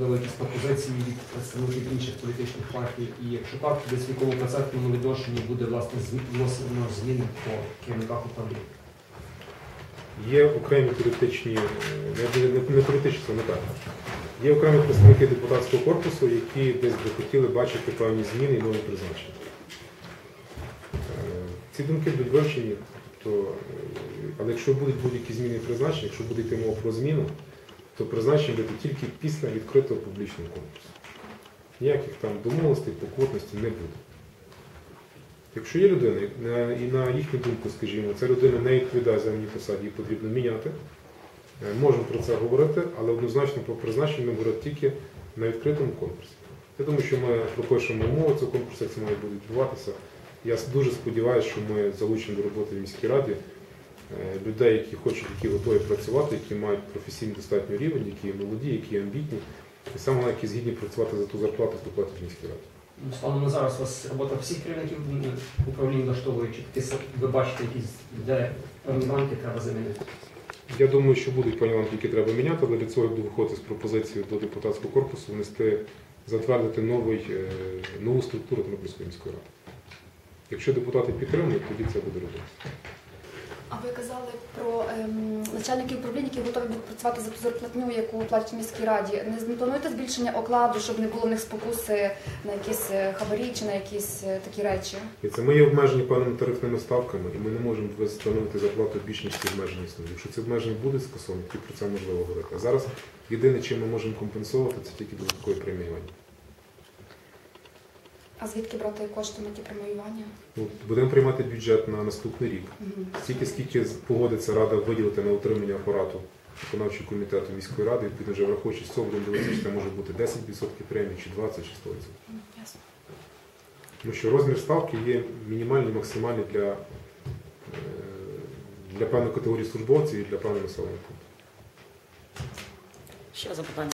Дали якісь від представників інших політичних партій, і якщо так, то десь в якому процентному відношенні буде власне вносено зміни по керівниках управління. Є окремі політичні, е, не, політичні, це не так. Є окремі представники депутатського корпусу, які десь би хотіли бачити певні зміни і нові призначення. Е, Ці думки будуть вивчені, тобто, е, але якщо будуть будь-які зміни призначення, якщо буде йти мова про зміну, то призначення буде тільки після відкритого публічного конкурсу. Ніяких там домовленостей, покутності не буде. Якщо є людина, і на їхню думку, скажімо, ця людина не відповідає займаній посаді, її потрібно міняти, е, можемо про це говорити, але однозначно про призначення ми говоримо тільки на відкритому конкурсі. Я думаю, що ми пропишемо умови цього конкурсу, як це має буде відбуватися. Я дуже сподіваюся, що ми залучимо до роботи в міській раді людей, які хочуть, які готові працювати, які мають професійний достатньо рівень, які молоді, які амбітні, і саме які згідні працювати за ту зарплату, платять в міській раді. Ну, Станом на зараз у вас робота всіх керівників управління влаштовує, чи таки ви бачите якісь, де певні ланки треба замінити? Я думаю, що будуть пані лампи, які треба міняти, але для цього я буду виходити з пропозицією до депутатського корпусу внести, затвердити новий, е, нову структуру Тернопільської міської ради. Якщо депутати підтримують, тоді це буде робити. А ви казали про ем, начальників управління, які готові будуть працювати за зарплатню, яку платять в міській раді. Не, не плануєте збільшення окладу, щоб не було в них спокуси на якісь е, хабарі чи на якісь е, такі речі? І це ми є обмежені певними тарифними ставками, і ми не можемо встановити зарплату більш ніж ці обмеження існують. Якщо ці обмеження будуть скасовані, тоді про це можливо говорити. А зараз єдине, чим ми можемо компенсувати, це тільки додаткові преміювання. А звідки брати кошти на ті преміювання? Ну, будемо приймати бюджет на наступний рік. Мгм. Стільки, скільки погодиться Рада виділити на утримання апарату виконавчого комітету міської ради, відповідно вже враховуючи з цього, будемо дивитися, чи це може бути 10% премії, чи 20, чи 100%. Ясно. Тому що розмір ставки є мінімальний, максимальний для, е, для певної категорії службовців і для певного населеного пункту. Ще запитання.